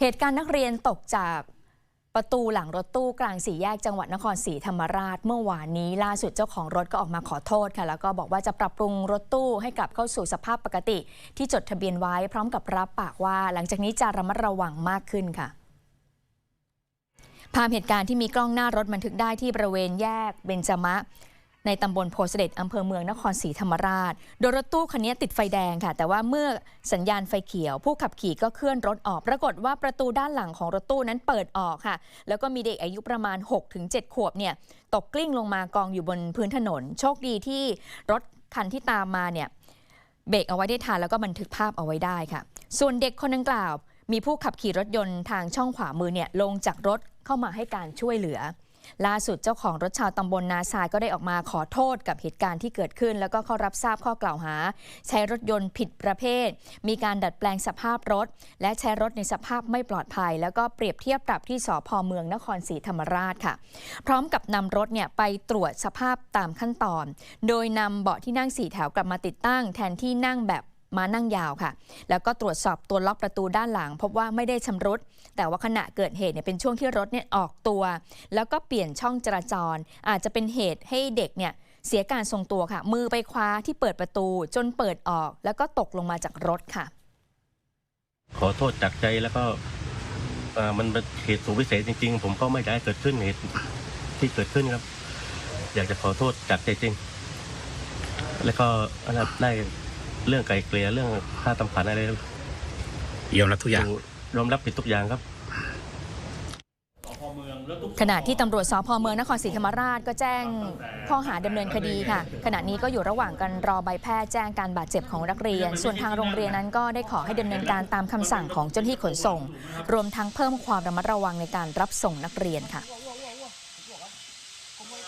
เหตุการณ์นักเรียนตกจากประตูหลังรถตู้กลางสี่แยกจังหวัดนครศรีธรรมราช เมื่อวานนี้ล่าสุดเจ้าของรถก็ออกมาขอโทษค่ะ แล้วก็บอกว่าจะปรับปรุงรถตู้ให้กลับเข้าสู่สภาพปกติ ที่จดทะเบียนไว้พร้อมกับรับปากว่า หลังจากนี้จะระมัดระวังมากขึ้นค่ะภาพเหตุการณ์ที่มีกล้องหน้ารถบันทึกได้ที่บริเวณแยกเบญจมะ ในตำบลโพเสด็จอำเภอเมืองนครศรีธรรมราช โดยรถตู้คันนี้ติดไฟแดงค่ะ แต่ว่าเมื่อสัญญาณไฟเขียว ผู้ขับขี่ก็เคลื่อนรถออก ปรากฏว่าประตูด้านหลังของรถตู้นั้นเปิดออกค่ะ แล้วก็มีเด็กอายุประมาณ 6-7 ขวบเนี่ยตกกลิ้งลงมากองอยู่บนพื้นถนน โชคดีที่รถคันที่ตามมาเนี่ยเบรกเอาไว้ได้ทันแล้วก็บันทึกภาพเอาไว้ได้ค่ะ ส่วนเด็กคนดังกล่าว มีผู้ขับขี่รถยนต์ทางช่องขวามือเนี่ยลงจากรถเข้ามาให้การช่วยเหลือ ล่าสุดเจ้าของรถชาวตำบลนาซายก็ได้ออกมาขอโทษกับเหตุการณ์ที่เกิดขึ้น แล้วก็เข้ารับทราบข้อกล่าวหา ใช้รถยนต์ผิดประเภท มีการดัดแปลงสภาพรถ และใช้รถในสภาพไม่ปลอดภัย แล้วก็เปรียบเทียบปรับที่สพเมืองนครศรีธรรมราชค่ะ พร้อมกับนำรถเนี่ยไปตรวจสภาพตามขั้นตอน โดยนำเบาะที่นั่งสี่แถวกลับมาติดตั้ง แทนที่นั่งแบบ มานั่งยาวค่ะ แล้วก็ตรวจสอบตัวล็อกประตูด้านหลัง พบว่าไม่ได้ชำรุด แต่ว่าขณะเกิดเหตุเนี่ยเป็นช่วงที่รถเนี่ยออกตัว แล้วก็เปลี่ยนช่องจราจร อาจจะเป็นเหตุให้เด็กเนี่ยเสียการทรงตัวค่ะ มือไปคว้าที่เปิดประตูจนเปิดออก แล้วก็ตกลงมาจากรถค่ะ ขอโทษจากใจแล้วก็เอ่อมันเป็นเหตุสูงพิเศษจริง ๆ ผมก็ไม่อยากให้เกิดขึ้นเหตุที่เกิดขึ้นครับ อยากจะขอโทษจากใจจริง แล้วก็ได้ เรื่องไกลเกลี่ยเรื่องค่าทำขวัญอะไรยอมรับทุกอย่างยอมรับผิดทุกอย่างครับขณะที่ตำรวจสพเมืองนครศรีธรรมราชก็แจ้งข้อหาดำเนินคดีค่ะ ขณะนี้ก็อยู่ระหว่างการรอใบแพทย์แจ้งการบาดเจ็บของนักเรียน ส่วนทางโรงเรียนนั้นก็ได้ขอให้ดำเนินการตามคำสั่งของเจ้าหน้าที่ขนส่ง รวมทั้งเพิ่มความระมัดระวังในการรับส่งนักเรียนค่ะ